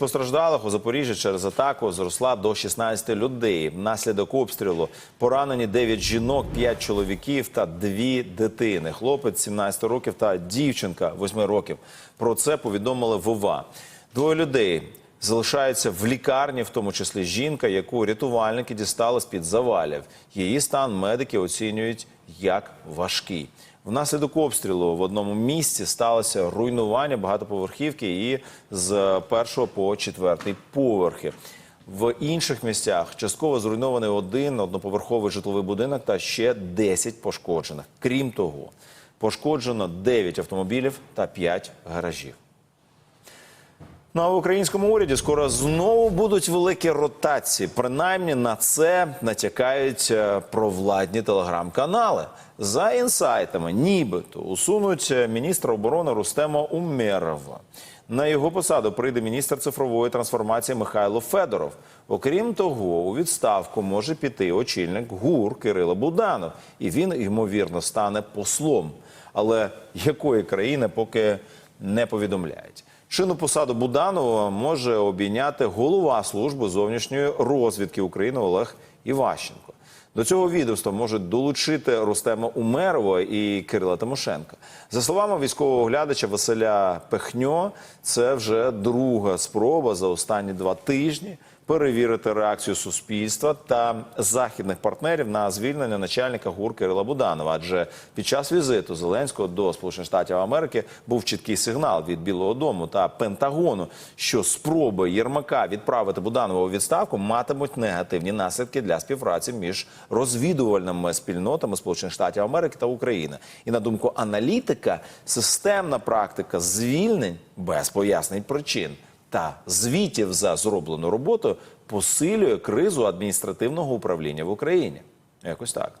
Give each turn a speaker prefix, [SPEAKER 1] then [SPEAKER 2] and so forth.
[SPEAKER 1] постраждалих у Запоріжжі через атаку зросла до 16 людей. Внаслідок обстрілу поранені 9 жінок, 5 чоловіків та 2 дитини. Хлопець 17 років та дівчинка 8 років. Про це повідомили ВОВА. Двоє людей залишаються в лікарні, в тому числі жінка, яку рятувальники дістали з-під завалів. Її стан медики оцінюють як важкий. Внаслідок обстрілу в одному місці сталося руйнування багатоповерхівки і з першого по четвертий поверхи. В інших місцях частково зруйнований один одноповерховий житловий будинок та ще 10 пошкоджених. Крім того, пошкоджено 9 автомобілів та 5 гаражів. Ну а в українському уряді скоро знову будуть великі ротації. Принаймні на це натякають е, провладні телеграм-канали. За інсайтами, нібито усунуть е, міністра оборони Рустема Умєрова. На його посаду прийде міністр цифрової трансформації Михайло Федоров. Окрім того, у відставку може піти очільник ГУР Кирило Буданов, і він ймовірно стане послом. Але якої країни поки не повідомляють. чину посаду Буданова може обійняти голова служби зовнішньої розвідки України Олег Іващенко. До цього відомства можуть долучити Рустема Умерова і Кирила Тимошенка. За словами військового оглядача Василя Пехньо, це вже друга спроба за останні два тижні перевірити реакцію суспільства та західних партнерів на звільнення начальника ГУР Кирила Буданова. Адже під час візиту Зеленського до Сполучених Штатів Америки був чіткий сигнал від Білого Дому та Пентагону, що спроби Єрмака відправити Буданова у відставку матимуть негативні наслідки для співпраці між розвідувальними спільнотами Сполучених Штатів Америки та України. І на думку аналітика, системна практика звільнень без пояснень причин та звітів за зроблену роботу посилює кризу адміністративного управління в Україні. Якось так.